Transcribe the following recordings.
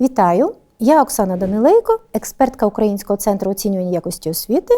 Вітаю! Я Оксана Данилейко, експертка Українського центру оцінювання якості освіти.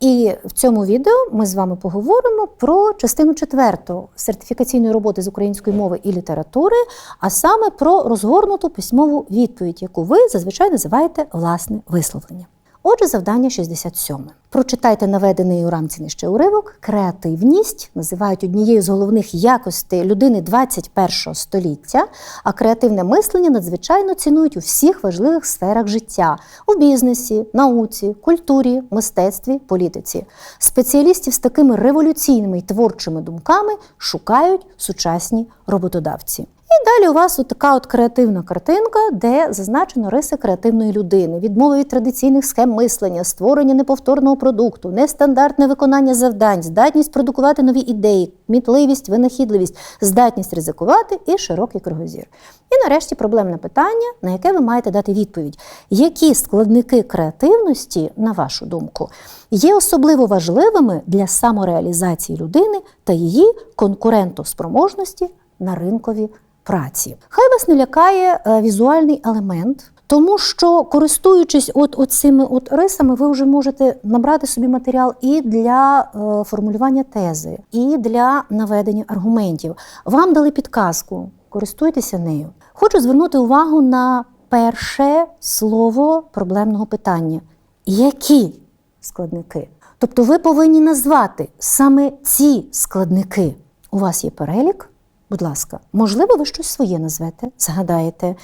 І в цьому відео ми з вами поговоримо про частину четверту сертифікаційної роботи з української мови і літератури, а саме про розгорнуту письмову відповідь, яку ви зазвичай називаєте власне висловлення. Отже, завдання 67. Прочитайте наведений у рамці нижче уривок. Креативність називають однією з головних якостей людини 21 століття, а креативне мислення надзвичайно цінують у всіх важливих сферах життя у бізнесі, науці, культурі, мистецтві, політиці. Спеціалістів з такими революційними й творчими думками шукають сучасні роботодавці. І далі у вас така от креативна картинка, де зазначено риси креативної людини, відмови від традиційних схем мислення, створення неповторного продукту, нестандартне виконання завдань, здатність продукувати нові ідеї, кмітливість, винахідливість, здатність ризикувати і широкий кругозір. І нарешті проблемне питання, на яке ви маєте дати відповідь: які складники креативності, на вашу думку, є особливо важливими для самореалізації людини та її конкурентоспроможності на ринкові праці. Хай вас не лякає е, візуальний елемент. Тому що, користуючись от, цими от рисами, ви вже можете набрати собі матеріал і для е, формулювання тези, і для наведення аргументів. Вам дали підказку, користуйтеся нею. Хочу звернути увагу на перше слово проблемного питання: які складники? Тобто ви повинні назвати саме ці складники. У вас є перелік? Будь ласка, можливо, ви щось своє назвете, згадаєте.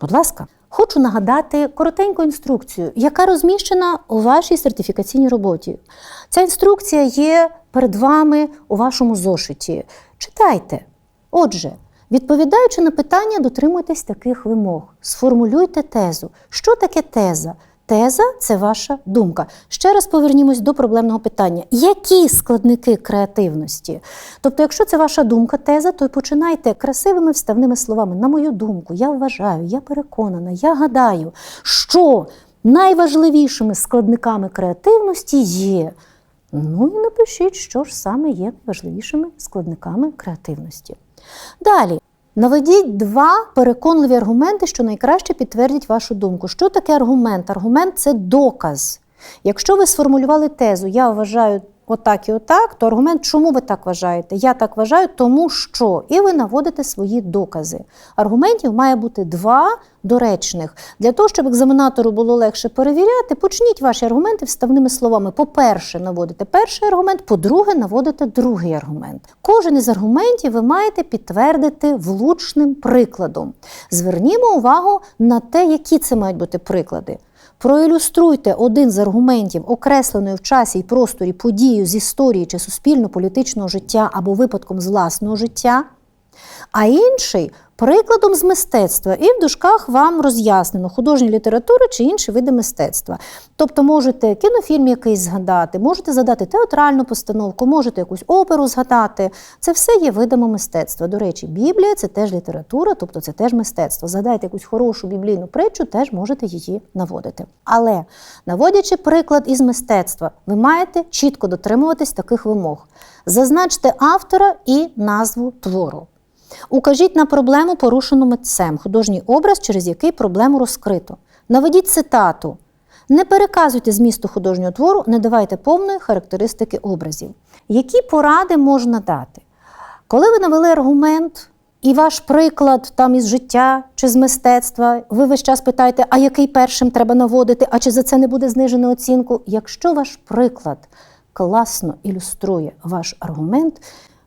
Будь ласка, хочу нагадати коротеньку інструкцію, яка розміщена у вашій сертифікаційній роботі. Ця інструкція є перед вами у вашому зошиті. Читайте. Отже, відповідаючи на питання, дотримуйтесь таких вимог. Сформулюйте тезу. Що таке теза? Теза це ваша думка. Ще раз повернімось до проблемного питання. Які складники креативності? Тобто, якщо це ваша думка, теза, то починайте красивими вставними словами. На мою думку, я вважаю, я переконана, я гадаю, що найважливішими складниками креативності є. Ну і напишіть, що ж саме є найважливішими складниками креативності. Далі. Наведіть два переконливі аргументи, що найкраще підтвердять вашу думку. Що таке аргумент? Аргумент це доказ. Якщо ви сформулювали тезу, я вважаю отак і отак, то аргумент, чому ви так вважаєте? Я так вважаю, тому що. І ви наводите свої докази. Аргументів має бути два доречних. Для того, щоб екзаменатору було легше перевіряти, почніть ваші аргументи вставними словами. По-перше, наводите перший аргумент, по-друге, наводите другий аргумент. Кожен із аргументів ви маєте підтвердити влучним прикладом. Звернімо увагу на те, які це мають бути приклади. Проілюструйте один з аргументів, окресленої в часі і просторі подію з історії чи суспільно-політичного життя або випадком з власного життя, а інший прикладом з мистецтва, і в дужках вам роз'яснено художня література чи інші види мистецтва. Тобто можете кінофільм якийсь згадати, можете задати театральну постановку, можете якусь оперу згадати. Це все є видами мистецтва. До речі, Біблія це теж література, тобто це теж мистецтво. Згадайте якусь хорошу біблійну притчу, теж можете її наводити. Але наводячи приклад із мистецтва, ви маєте чітко дотримуватись таких вимог. Зазначте автора і назву твору. Укажіть на проблему, порушену митцем, художній образ, через який проблему розкрито. Наведіть цитату. Не переказуйте змісту художнього твору, не давайте повної характеристики образів. Які поради можна дати? Коли ви навели аргумент, і ваш приклад там із життя чи з мистецтва, ви весь час питаєте, а який першим треба наводити, а чи за це не буде знижено оцінку? Якщо ваш приклад класно ілюструє ваш аргумент,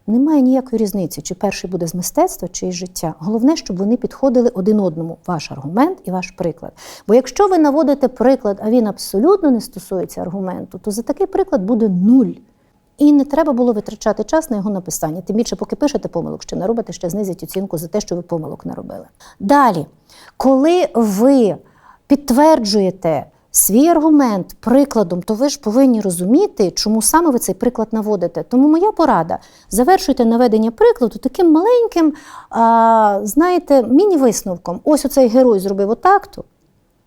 немає ніякої різниці, чи перший буде з мистецтва, чи із життя. Головне, щоб вони підходили один одному, ваш аргумент і ваш приклад. Бо якщо ви наводите приклад, а він абсолютно не стосується аргументу, то за такий приклад буде нуль. І не треба було витрачати час на його написання. Тим більше, поки пишете помилок, ще не робите, ще знизять оцінку за те, що ви помилок не робили. Далі, коли ви підтверджуєте свій аргумент прикладом, то ви ж повинні розуміти, чому саме ви цей приклад наводите. Тому моя порада: завершуйте наведення прикладу таким маленьким, а, знаєте, міні-висновком. Ось оцей герой зробив отак-то,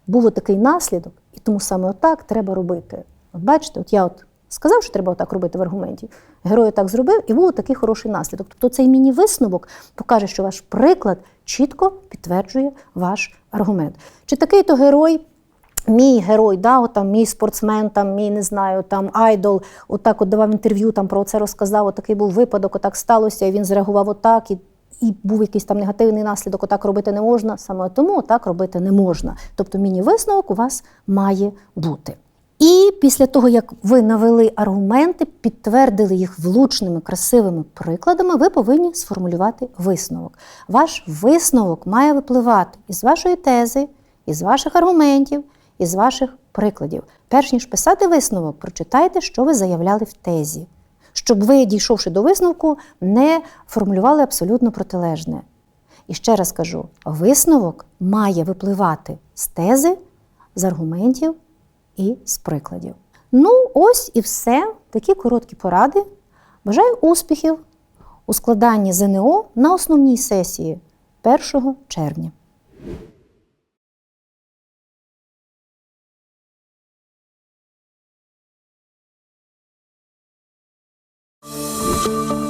був отакий наслідок, і тому саме отак треба робити. От бачите, от я от сказав, що треба отак робити в аргументі. Герой так зробив, і був такий хороший наслідок. Тобто цей міні-висновок покаже, що ваш приклад чітко підтверджує ваш аргумент. Чи такий то герой? Мій герой, да, от там, мій спортсмен, там, мій не знаю, там айдол, отак от давав інтерв'ю, там про це розказав, отакий був випадок, отак сталося, і він зреагував отак, і, і був якийсь там негативний наслідок, отак робити не можна. Саме тому отак робити не можна. Тобто міні-висновок у вас має бути. І після того, як ви навели аргументи, підтвердили їх влучними, красивими прикладами, ви повинні сформулювати висновок. Ваш висновок має випливати із вашої тези, із ваших аргументів, із ваших прикладів. Перш ніж писати висновок, прочитайте, що ви заявляли в тезі, щоб ви, дійшовши до висновку, не формулювали абсолютно протилежне. І ще раз кажу: висновок має випливати з тези, з аргументів і з прикладів. Ну, ось і все. Такі короткі поради. Бажаю успіхів у складанні ЗНО на основній сесії 1 червня. you